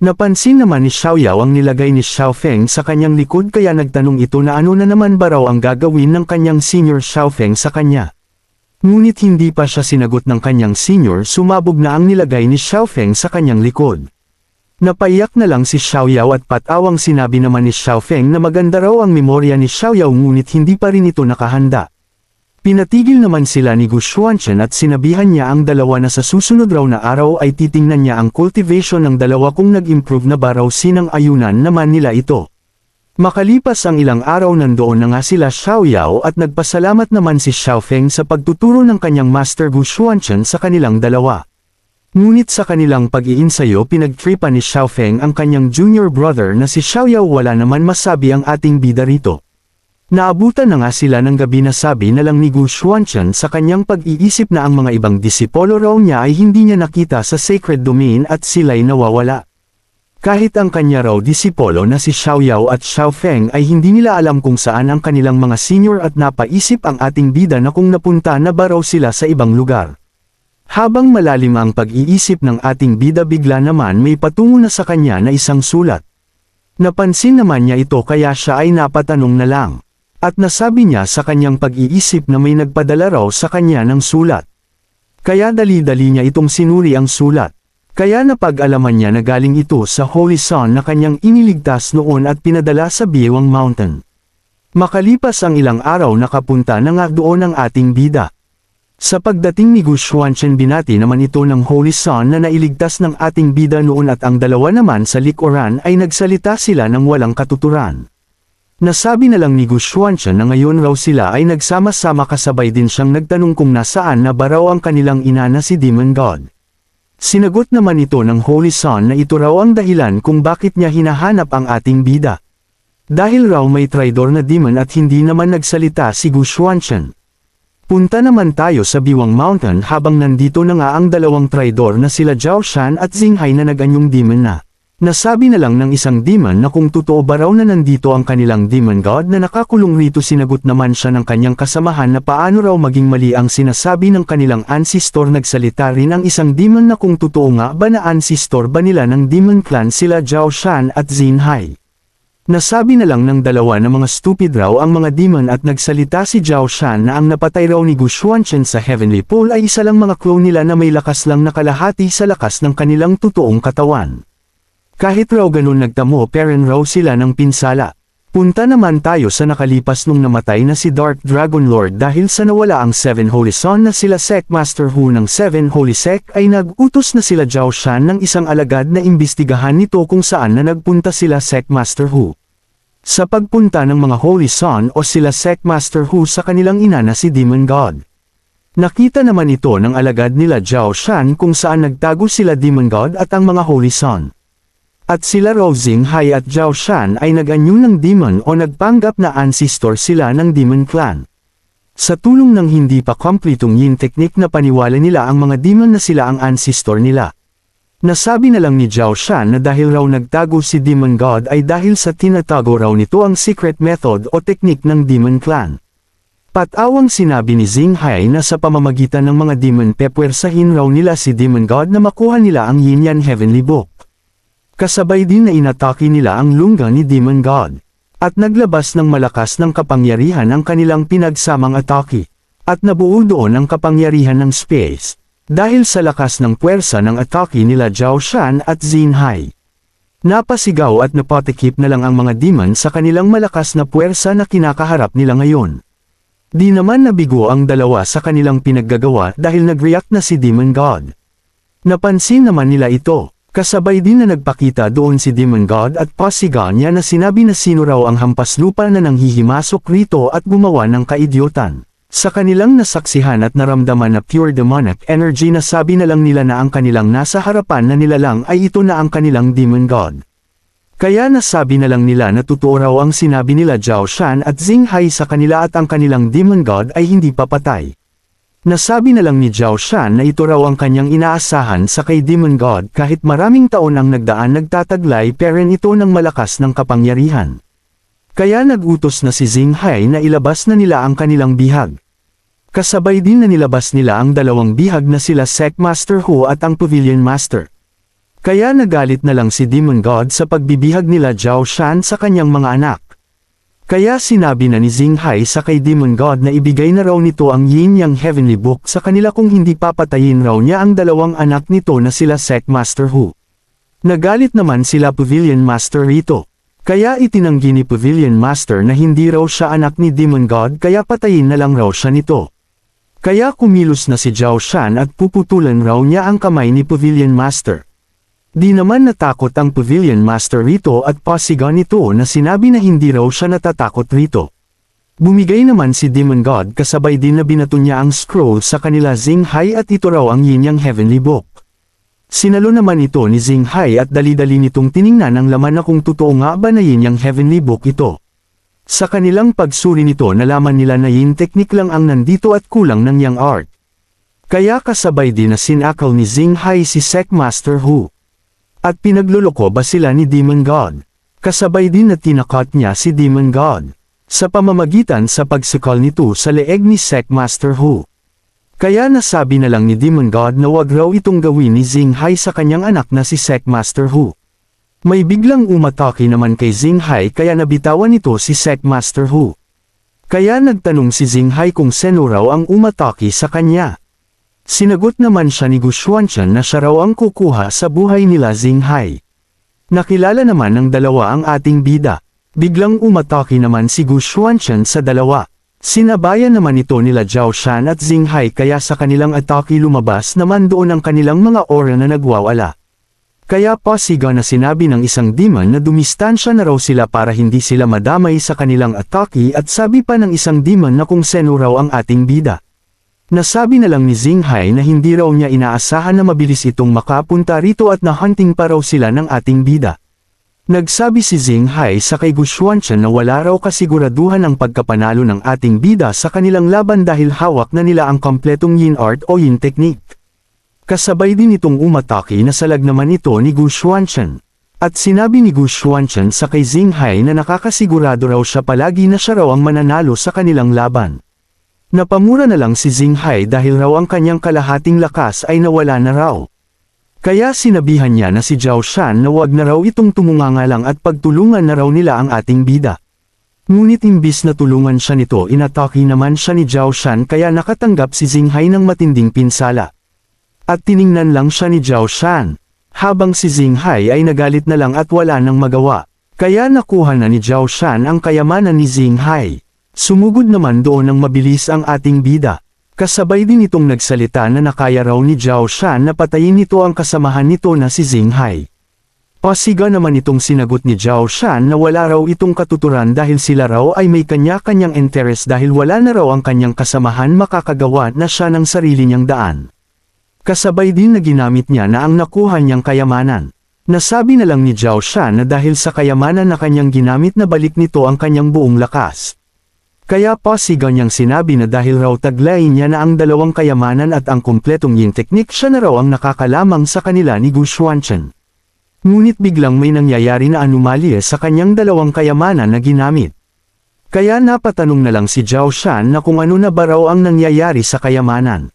Napansin naman ni Xiao Yao ang nilagay ni Xiao Feng sa kanyang likod kaya nagtanong ito na ano na naman ba raw ang gagawin ng kanyang senior Xiao Feng sa kanya. Ngunit hindi pa siya sinagot ng kanyang senior sumabog na ang nilagay ni Xiao Feng sa kanyang likod. Napaiyak na lang si Xiao Yao at patawang sinabi naman ni Xiao Feng na maganda raw ang memorya ni Xiao Yao ngunit hindi pa rin ito nakahanda. Pinatigil naman sila ni Gu Xuanchen at sinabihan niya ang dalawa na sa susunod raw na araw ay titingnan niya ang cultivation ng dalawa kung nag-improve na ba raw sinang ayunan naman nila ito. Makalipas ang ilang araw nandoon na nga sila Xiao Yao at nagpasalamat naman si Xiao Feng sa pagtuturo ng kanyang master Gu Xuanchen sa kanilang dalawa. Ngunit sa kanilang pag-iinsayo pinagtripan ni Xiao Feng ang kanyang junior brother na si Xiao Yao wala naman masabi ang ating bida rito. Naabutan na nga sila ng gabi na sabi na lang ni Gu Xuanchen sa kanyang pag-iisip na ang mga ibang disipolo raw niya ay hindi niya nakita sa sacred domain at sila'y nawawala. Kahit ang kanya raw disipolo na si Xiao Yao at Xiao Feng ay hindi nila alam kung saan ang kanilang mga senior at napaisip ang ating bida na kung napunta na ba raw sila sa ibang lugar. Habang malalim ang pag-iisip ng ating bida bigla naman may patungo na sa kanya na isang sulat. Napansin naman niya ito kaya siya ay napatanong na lang. At nasabi niya sa kanyang pag-iisip na may nagpadala raw sa kanya ng sulat. Kaya dali-dali niya itong sinuri ang sulat. Kaya napag-alaman niya na galing ito sa Holy Son na kanyang iniligtas noon at pinadala sa Biewang Mountain. Makalipas ang ilang araw nakapunta na nga doon ang ating bida. Sa pagdating ni Gu Xuanchen binati naman ito ng Holy Son na nailigtas ng ating bida noon at ang dalawa naman sa likuran ay nagsalita sila ng walang katuturan. Nasabi na lang ni Gu Xuanchen na ngayon raw sila ay nagsama-sama kasabay din siyang nagtanong kung nasaan na ba raw ang kanilang ina na si Demon God. Sinagot naman ito ng Holy Son na ito raw ang dahilan kung bakit niya hinahanap ang ating bida. Dahil raw may traidor na demon at hindi naman nagsalita si Gu Xuanchen. Punta naman tayo sa Biwang Mountain habang nandito na nga ang dalawang traidor na sila Zhao Shan at Xinghai na naganyong demon na. Nasabi na lang ng isang demon na kung totoo ba raw na nandito ang kanilang demon god na nakakulong rito sinagot naman siya ng kanyang kasamahan na paano raw maging mali ang sinasabi ng kanilang ancestor nagsalita rin ang isang demon na kung totoo nga ba na ancestor ba nila ng demon clan sila Zhao Shan at Xin Hai. Nasabi na lang ng dalawa na mga stupid raw ang mga demon at nagsalita si Zhao Shan na ang napatay raw ni Gu Xuanchen sa Heavenly Pool ay isa lang mga clone nila na may lakas lang nakalahati sa lakas ng kanilang totoong katawan. Kahit raw ganun nagtamo peren raw sila ng pinsala. Punta naman tayo sa nakalipas nung namatay na si Dark Dragon Lord dahil sa nawala ang Seven Holy Son na sila Sect Master Hu ng Seven Holy Sect ay nag-utos na sila Zhao Shan ng isang alagad na imbestigahan nito kung saan na nagpunta sila Sect Master Hu. Sa pagpunta ng mga Holy Son o sila Sect Master Hu sa kanilang ina na si Demon God. Nakita naman ito ng alagad nila Zhao Shan kung saan nagtago sila Demon God at ang mga Holy Son. At sila Rosing Hai at Zhao Shan ay nag-anyo ng demon o nagpanggap na ancestor sila ng demon clan. Sa tulong ng hindi pa kompletong yin technique na paniwala nila ang mga demon na sila ang ancestor nila. Nasabi na lang ni Zhao Shan na dahil raw nagtago si Demon God ay dahil sa tinatago raw nito ang secret method o technique ng Demon Clan. Patawang sinabi ni Xing Hai na sa pamamagitan ng mga demon pepwersahin raw nila si Demon God na makuha nila ang Yin Yan Heavenly Book. Kasabay din na inatake nila ang lungga ni Demon God. At naglabas ng malakas ng kapangyarihan ang kanilang pinagsamang atake. At nabuo doon ang kapangyarihan ng space. Dahil sa lakas ng puwersa ng atake nila Zhao Shan at Xin Hai. Napasigaw at napatikip na lang ang mga demon sa kanilang malakas na puwersa na kinakaharap nila ngayon. Di naman nabigo ang dalawa sa kanilang pinaggagawa dahil nag-react na si Demon God. Napansin naman nila ito. Kasabay din na nagpakita doon si Demon God at pasigaw niya na sinabi na sino raw ang hampas lupa na nanghihimasok rito at gumawa ng kaidyotan. Sa kanilang nasaksihan at naramdaman na pure demonic energy na sabi na lang nila na ang kanilang nasa harapan na nila lang ay ito na ang kanilang Demon God. Kaya nasabi na lang nila na totoo raw ang sinabi nila Zhao Shan at Xing Hai sa kanila at ang kanilang Demon God ay hindi papatay. Nasabi na lang ni Zhao Shan na ito raw ang kanyang inaasahan sa kay Demon God kahit maraming taon ang nagdaan nagtataglay peren ito ng malakas ng kapangyarihan. Kaya nagutos na si Xing Hai na ilabas na nila ang kanilang bihag. Kasabay din na nilabas nila ang dalawang bihag na sila Sect Master Hu at ang Pavilion Master. Kaya nagalit na lang si Demon God sa pagbibihag nila Zhao Shan sa kanyang mga anak. Kaya sinabi na ni Xinghai sa kay Demon God na ibigay na raw nito ang Yin Yang Heavenly Book sa kanila kung hindi papatayin raw niya ang dalawang anak nito na sila Sect Master Hu. Nagalit naman sila Pavilion Master rito. Kaya itinanggi ni Pavilion Master na hindi raw siya anak ni Demon God kaya patayin na lang raw siya nito. Kaya kumilos na si Zhao Shan at puputulan raw niya ang kamay ni Pavilion Master. Di naman natakot ang Pavilion Master rito at pasigan nito na sinabi na hindi raw siya natatakot rito. Bumigay naman si Demon God kasabay din na binato niya ang scroll sa kanila Xinghai at ito raw ang Yin Yang Heavenly Book. Sinalo naman ito ni Xinghai at dali-dali nitong tiningnan ang laman na kung totoo nga ba na Yin Yang Heavenly Book ito. Sa kanilang pagsuri nito nalaman nila na yin technique lang ang nandito at kulang ng Yang Art. Kaya kasabay din na sinakal ni Xinghai si Sec Master Hu. At pinagluloko ba sila ni Demon God? Kasabay din na tinakot niya si Demon God. Sa pamamagitan sa pagsukal nito sa leeg ni Sec Master Hu. Kaya nasabi na lang ni Demon God na wag raw itong gawin ni Xinghai sa kanyang anak na si Sec Master Hu. May biglang umatake naman kay Xinghai kaya nabitawan nito si Sec Master Hu. Kaya nagtanong si Xinghai kung sino raw ang umatake sa kanya. Sinagot naman siya ni Gu Xuanchen na siya raw ang kukuha sa buhay nila Xinghai. Nakilala naman ng dalawa ang ating bida. Biglang umatake naman si Gu Xuanchen sa dalawa. Sinabayan naman ito nila Zhao Shan at Xinghai kaya sa kanilang atake lumabas naman doon ang kanilang mga aura na nagwawala. Kaya pasiga na sinabi ng isang demon na dumistansya na raw sila para hindi sila madamay sa kanilang atake at sabi pa ng isang demon na kung seno raw ang ating bida. Nasabi na lang ni Xinghai na hindi raw niya inaasahan na mabilis itong makapunta rito at nahunting pa raw sila ng ating bida. Nagsabi si Xinghai sa kay Gu Xuanchen na wala raw kasiguraduhan ang pagkapanalo ng ating bida sa kanilang laban dahil hawak na nila ang kompletong yin art o yin technique. Kasabay din itong umatake na salag naman ito ni Gu Xuanchen. At sinabi ni Gu Xuanchen sa kay Xinghai na nakakasigurado raw siya palagi na siya raw ang mananalo sa kanilang laban. Napamura na lang si Xinghai dahil raw ang kanyang kalahating lakas ay nawala na raw. Kaya sinabihan niya na si Zhao Shan na wag na raw itong tumungangalang at pagtulungan na raw nila ang ating bida. Ngunit imbis na tulungan siya nito inatake naman siya ni Zhao Shan kaya nakatanggap si Xinghai ng matinding pinsala. At tiningnan lang siya ni Zhao Shan. Habang si Xinghai ay nagalit na lang at wala nang magawa. Kaya nakuha na ni Zhao Shan ang kayamanan ni Xinghai. Sumugod naman doon ng mabilis ang ating bida. Kasabay din itong nagsalita na nakaya raw ni Zhao Shan na patayin nito ang kasamahan nito na si Xinghai. Pasiga naman itong sinagot ni Zhao Shan na wala raw itong katuturan dahil sila raw ay may kanya-kanyang interest dahil wala na raw ang kanyang kasamahan makakagawa na siya ng sarili niyang daan. Kasabay din na ginamit niya na ang nakuha niyang kayamanan. Nasabi na lang ni Zhao Shan na dahil sa kayamanan na kanyang ginamit na balik nito ang kanyang buong lakas. Kaya pasigaw niyang sinabi na dahil raw taglay niya na ang dalawang kayamanan at ang kumpletong yin teknik siya na raw ang nakakalamang sa kanila ni Gu Xuanchen. Ngunit biglang may nangyayari na anomalya sa kanyang dalawang kayamanan na ginamit. Kaya napatanong na lang si Zhao Shan na kung ano na ba raw ang nangyayari sa kayamanan.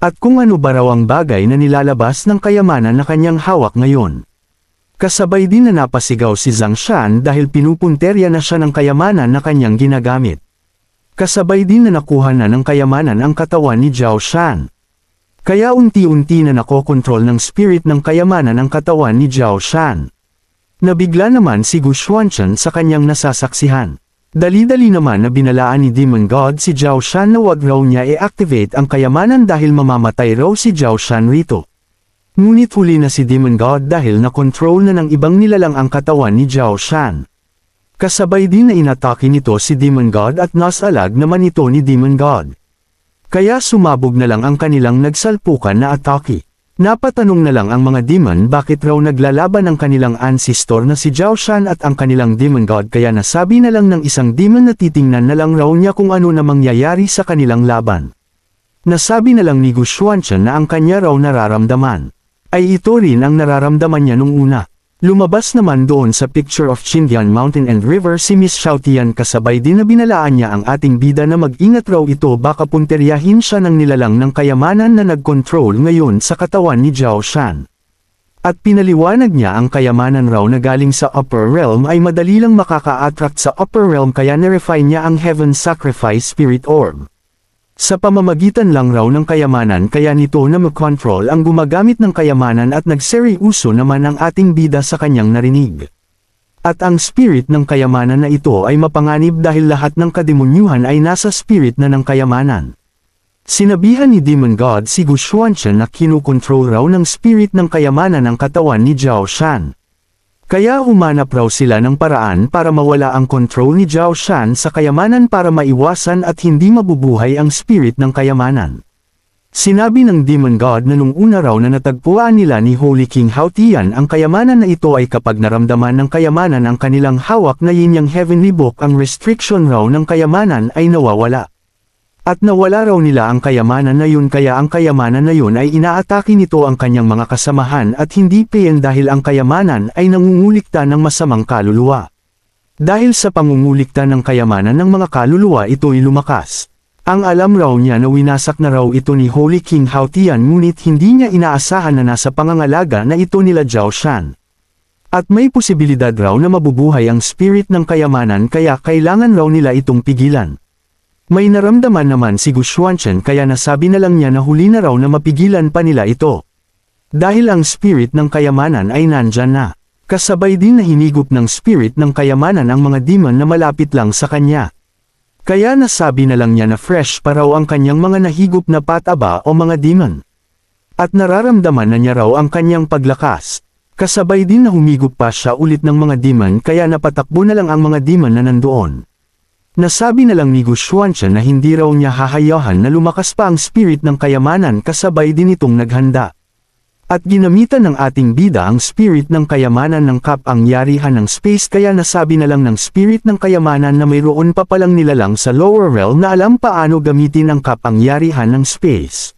At kung ano ba raw ang bagay na nilalabas ng kayamanan na kanyang hawak ngayon. Kasabay din na napasigaw si Zhang Shan dahil pinupunterya na siya ng kayamanan na kanyang ginagamit. Kasabay din na nakuha na ng kayamanan ang katawan ni Zhao Shan. Kaya unti-unti na nakokontrol ng spirit ng kayamanan ang katawan ni Zhao Shan. Nabigla naman si Gu Xuanchen sa kanyang nasasaksihan. Dali-dali naman na binalaan ni Demon God si Zhao Shan na wag raw niya i-activate ang kayamanan dahil mamamatay raw si Zhao Shan rito. Ngunit huli na si Demon God dahil na-control na ng ibang nilalang ang katawan ni Zhao Shan. Kasabay din na inatake nito si Demon God at nasalag naman ito ni Demon God. Kaya sumabog na lang ang kanilang nagsalpukan na atake. Napatanong na lang ang mga demon bakit raw naglalaban ang kanilang ancestor na si Shan at ang kanilang demon god kaya nasabi na lang ng isang demon na titingnan na lang raw niya kung ano na mangyayari sa kanilang laban. Nasabi na lang ni Gu Xuanchen na ang kanya raw nararamdaman. Ay ito rin ang nararamdaman niya nung una. Lumabas naman doon sa picture of Chindian Mountain and River si Miss Xiaotian kasabay din na binalaan niya ang ating bida na mag-ingat raw ito baka punteryahin siya ng nilalang ng kayamanan na nag-control ngayon sa katawan ni Zhao Shan. At pinaliwanag niya ang kayamanan raw na galing sa upper realm ay madali lang makaka-attract sa upper realm kaya nirefine niya ang heaven sacrifice spirit orb. Sa pamamagitan lang raw ng kayamanan kaya nito na mag-control ang gumagamit ng kayamanan at nagseryoso naman ang ating bida sa kanyang narinig. At ang spirit ng kayamanan na ito ay mapanganib dahil lahat ng kademonyuhan ay nasa spirit na ng kayamanan. Sinabihan ni Demon God si Gu Xuanchen na kinukontrol raw ng spirit ng kayamanan ang katawan ni Zhao Shan. Kaya humanap raw sila ng paraan para mawala ang control ni Zhao Shan sa kayamanan para maiwasan at hindi mabubuhay ang spirit ng kayamanan. Sinabi ng Demon God na nung una raw na natagpuan nila ni Holy King Haotian ang kayamanan na ito ay kapag naramdaman ng kayamanan ang kanilang hawak na yin yang heavenly book ang restriction raw ng kayamanan ay nawawala. At nawala raw nila ang kayamanan na yun kaya ang kayamanan na yun ay inaatake nito ang kanyang mga kasamahan at hindi payan dahil ang kayamanan ay nangungulikta ng masamang kaluluwa. Dahil sa pangungulikta ng kayamanan ng mga kaluluwa ito'y lumakas. Ang alam raw niya na winasak na raw ito ni Holy King Haotian ngunit hindi niya inaasahan na nasa pangangalaga na ito nila Zhao Shan. At may posibilidad raw na mabubuhay ang spirit ng kayamanan kaya kailangan raw nila itong pigilan. May naramdaman naman si Gu Xuanchen kaya nasabi na lang niya na huli na raw na mapigilan pa nila ito. Dahil ang spirit ng kayamanan ay nandyan na. Kasabay din na hinigop ng spirit ng kayamanan ang mga demon na malapit lang sa kanya. Kaya nasabi na lang niya na fresh pa raw ang kanyang mga nahigop na pataba o mga demon. At nararamdaman na niya raw ang kanyang paglakas. Kasabay din na humigop pa siya ulit ng mga demon kaya napatakbo na lang ang mga demon na nandoon. Nasabi na lang ni Gu Xuanchen na hindi raw niya hahayahan na lumakas pa ang spirit ng kayamanan kasabay din itong naghanda. At ginamitan ng ating bida ang spirit ng kayamanan ng kapangyarihan ng space kaya nasabi na lang ng spirit ng kayamanan na mayroon pa palang nilalang sa lower realm na alam paano gamitin ang kapangyarihan ng space.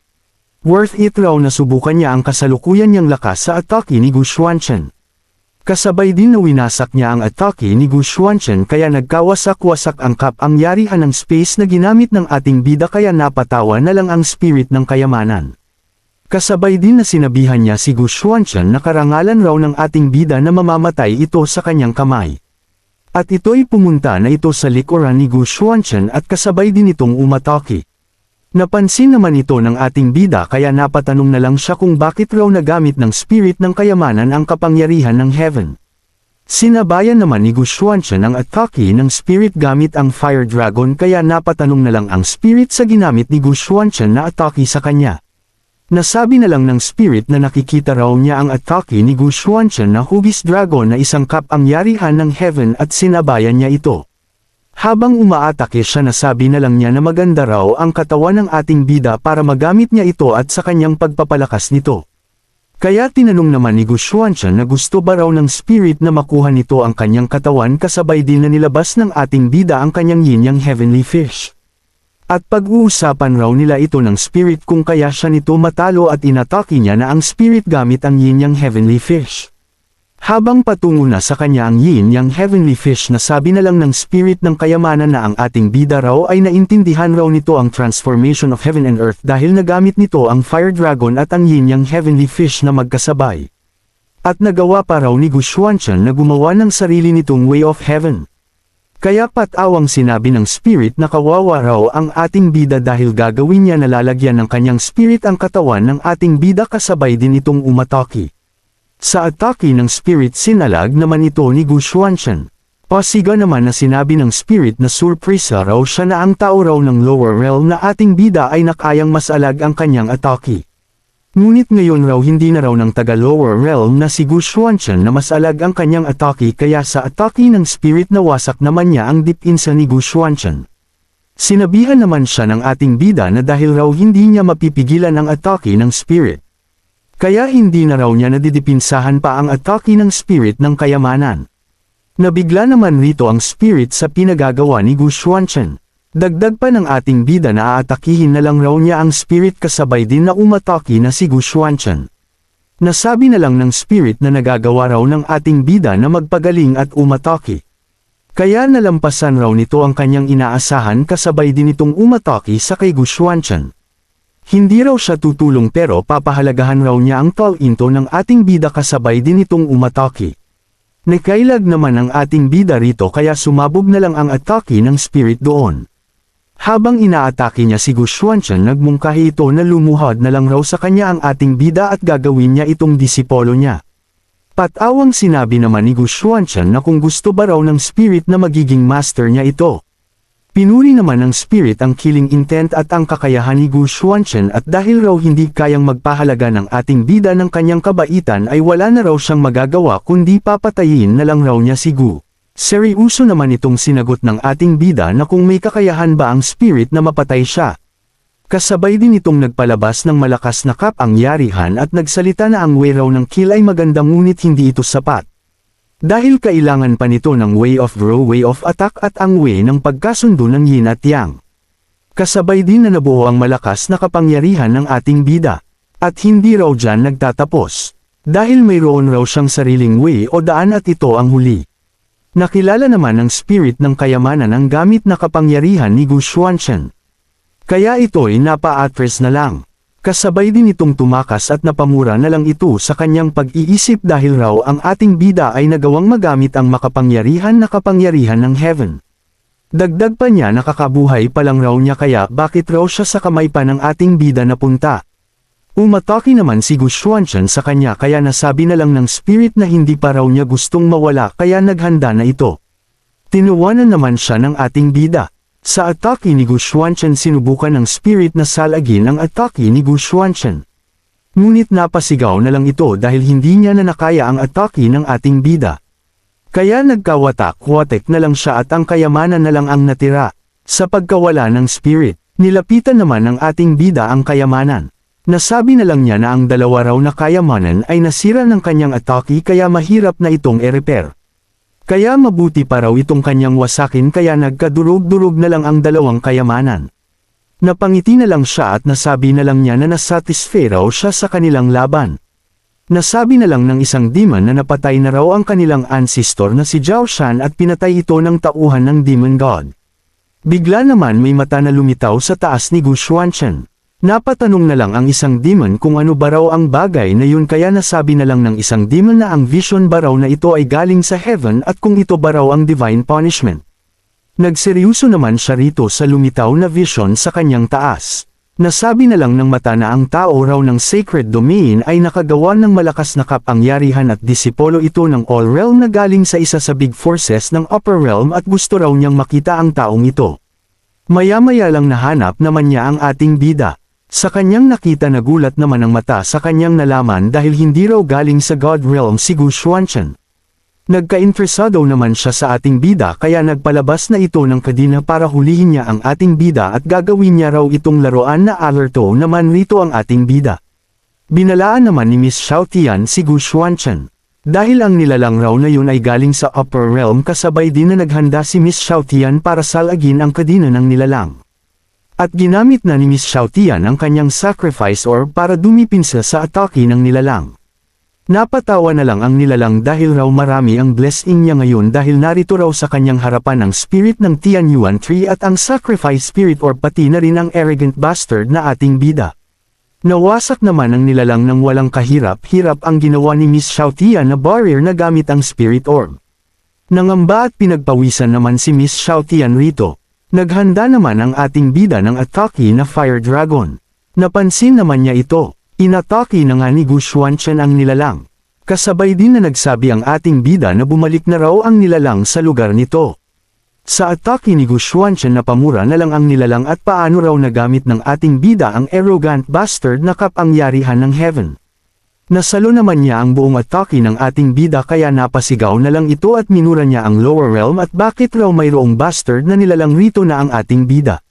Worth it raw na subukan niya ang kasalukuyan niyang lakas sa atake ni Gu Xuanchen. Kasabay din na winasak niya ang atake ni Gu Xuanchen kaya nagkawasak-wasak ang kapangyarihan ng space na ginamit ng ating bida kaya napatawa na lang ang spirit ng kayamanan. Kasabay din na sinabihan niya si Gu Xuanchen na karangalan raw ng ating bida na mamamatay ito sa kanyang kamay. At ito'y pumunta na ito sa likuran ni Gu Xuanchen at kasabay din itong umatake. Napansin naman ito ng ating bida kaya napatanong na lang siya kung bakit raw nagamit ng spirit ng kayamanan ang kapangyarihan ng heaven. Sinabayan naman ni Gu Xuanchen ang atake ng spirit gamit ang fire dragon kaya napatanong na lang ang spirit sa ginamit ni Gu Xuanchen na atake sa kanya. Nasabi na lang ng spirit na nakikita raw niya ang atake ni Gu Xuanchen na hugis dragon na isang kapangyarihan ng heaven at sinabayan niya ito. Habang umaatake siya nasabi na lang niya na maganda raw ang katawan ng ating bida para magamit niya ito at sa kanyang pagpapalakas nito. Kaya tinanong naman ni Gu Xuanchen na gusto ba raw ng spirit na makuha nito ang kanyang katawan kasabay din na nilabas ng ating bida ang kanyang yin-yang heavenly fish. At pag-uusapan raw nila ito ng spirit kung kaya siya nito matalo at inatake niya na ang spirit gamit ang yin-yang heavenly fish. Habang patungo na sa kanya ang yin yang heavenly fish na sabi na lang ng spirit ng kayamanan na ang ating bida raw ay naintindihan raw nito ang transformation of heaven and earth dahil nagamit nito ang fire dragon at ang yin yang heavenly fish na magkasabay. At nagawa pa raw ni Gu Xuanchen na gumawa ng sarili nitong way of heaven. Kaya patawang sinabi ng spirit na kawawa raw ang ating bida dahil gagawin niya na lalagyan ng kanyang spirit ang katawan ng ating bida kasabay din itong umatake. Sa atake ng spirit sinalag naman ito ni Gu Xuanchen. Pasiga naman na sinabi ng spirit na surpresa raw siya na ang tao raw ng lower realm na ating bida ay nakayang masalag ang kanyang atake. Ngunit ngayon raw hindi na raw ng taga lower realm na si Gu Xuanchen na masalag ang kanyang atake kaya sa atake ng spirit na wasak naman niya ang deep insa ni Gu Xuanchen. Sinabihan naman siya ng ating bida na dahil raw hindi niya mapipigilan ang atake ng spirit. Kaya hindi na raw niya nadidipinsahan pa ang atake ng spirit ng kayamanan. Nabigla naman rito ang spirit sa pinagagawa ni Gu Xuanchen. Dagdag pa ng ating bida na aatakihin na lang raw niya ang spirit kasabay din na umatake na si Gu Xuanchen. Nasabi na lang ng spirit na nagagawa raw ng ating bida na magpagaling at umatake. Kaya nalampasan raw nito ang kanyang inaasahan kasabay din itong umatake sa kay Gu Xuanchen. Hindi raw siya tutulong pero papahalagahan raw niya ang talento ng ating bida kasabay din itong umatake. Nakailag naman ang ating bida rito kaya sumabog na lang ang atake ng spirit doon. Habang inaatake niya si Gushwanshan nagmungkahi ito na lumuhod na lang raw sa kanya ang ating bida at gagawin niya itong disipolo niya. Patawang sinabi naman ni Gushwanshan na kung gusto ba raw ng spirit na magiging master niya ito. Pinuri naman ng spirit ang killing intent at ang kakayahan ni Gu Xuanchen at dahil raw hindi kayang magpahalaga ng ating bida ng kanyang kabaitan ay wala na raw siyang magagawa kundi papatayin na lang raw niya si Gu. Seryoso naman itong sinagot ng ating bida na kung may kakayahan ba ang spirit na mapatay siya. Kasabay din itong nagpalabas ng malakas na kapangyarihan at nagsalita na ang way raw ng kill ay maganda ngunit hindi ito sapat. Dahil kailangan pa nito ng way of grow way of attack at ang way ng pagkasundo ng yin at yang. Kasabay din na nabuo ang malakas na kapangyarihan ng ating bida. At hindi raw dyan nagtatapos. Dahil mayroon raw siyang sariling way o daan at ito ang huli. Nakilala naman ng spirit ng kayamanan ang gamit na kapangyarihan ni Gu Xuanchen. Kaya ito'y napa-atras na lang. Kasabay din itong tumakas at napamura na lang ito sa kanyang pag-iisip dahil raw ang ating bida ay nagawang magamit ang makapangyarihan na kapangyarihan ng heaven. Dagdag pa niya nakakabuhay pa lang raw niya kaya bakit raw siya sa kamay pa ng ating bida napunta. Umataki naman si Gushwanshan sa kanya kaya nasabi na lang ng spirit na hindi pa raw niya gustong mawala kaya naghanda na ito. Tinuwanan naman siya ng ating bida. Sa atake ni Gu Xuanchen sinubukan ng spirit na salagin ang atake ni Gu Xuanchen. Ngunit napasigaw na lang ito dahil hindi niya na nakaya ang atake ng ating bida. Kaya nagkawatak-watek na lang siya at ang kayamanan na lang ang natira. Sa pagkawala ng spirit, nilapitan naman ng ating bida ang kayamanan. Nasabi na lang niya na ang dalawa raw na kayamanan ay nasira ng kanyang atake kaya mahirap na itong e-repair. Kaya mabuti pa raw itong kanyang wasakin kaya nagkadurog-durog na lang ang dalawang kayamanan. Napangiti na lang siya at nasabi na lang niya na nasatisfy raw siya sa kanilang laban. Nasabi na lang ng isang demon na napatay na raw ang kanilang ancestor na si Zhao Shan at pinatay ito ng tauhan ng demon god. Bigla naman may mata na lumitaw sa taas ni Gu Xuanchen. Napatanong na lang ang isang demon kung ano ba raw ang bagay na yun kaya nasabi na lang ng isang demon na ang vision ba raw na ito ay galing sa heaven at kung ito ba raw ang divine punishment. Nagseryoso naman siya rito sa lumitaw na vision sa kanyang taas. Nasabi na lang ng mata na ang tao raw ng sacred domain ay nakagawa ng malakas na kapangyarihan at disipolo ito ng all realm na galing sa isa sa big forces ng upper realm at gusto raw niyang makita ang taong ito. Maya-maya lang nahanap naman niya ang ating bida. Sa kanyang nakita nagulat naman ang mata sa kanyang nalaman dahil hindi raw galing sa God realm si Gu Xuanchen. Nagka-interesado naman siya sa ating bida kaya nagpalabas na ito ng kadina para hulihin niya ang ating bida at gagawin niya raw itong laruan na alerto naman rito ang ating bida. Binalaan naman ni Miss Xiaotian si Gu Xuanchen. Dahil ang nilalang raw na yun ay galing sa upper realm kasabay din na naghanda si Miss Xiaotian para salagin ang kadina ng nilalang. At ginamit na ni Miss Xiaotian ang kanyang sacrifice or para dumipinsa sa atake ng nilalang. Napatawa na lang ang nilalang dahil raw marami ang blessing niya ngayon dahil narito raw sa kanyang harapan ang spirit ng Tian Yuan tree at ang sacrifice spirit or pati na rin ang arrogant bastard na ating bida. Nawasak naman ang nilalang ng walang kahirap-hirap ang ginawa ni Miss Xiaotian na barrier na gamit ang spirit orb. Nangamba at pinagpawisan naman si Miss Xiaotian rito. Naghanda naman ang ating bida ng atake na Fire Dragon. Napansin naman niya ito. Inatake na nga ni Gu Xuanchen ang nilalang. Kasabay din na nagsabi ang ating bida na bumalik na raw ang nilalang sa lugar nito. Sa atake ni Gu Xuanchen na pamura na lang ang nilalang at paano raw nagamit ng ating bida ang arrogant bastard na kapangyarihan ng heaven. Nasalo naman niya ang buong atake ng ating bida kaya napasigaw na lang ito at minura niya ang lower realm at bakit raw mayroong bastard na nilalang rito na ang ating bida.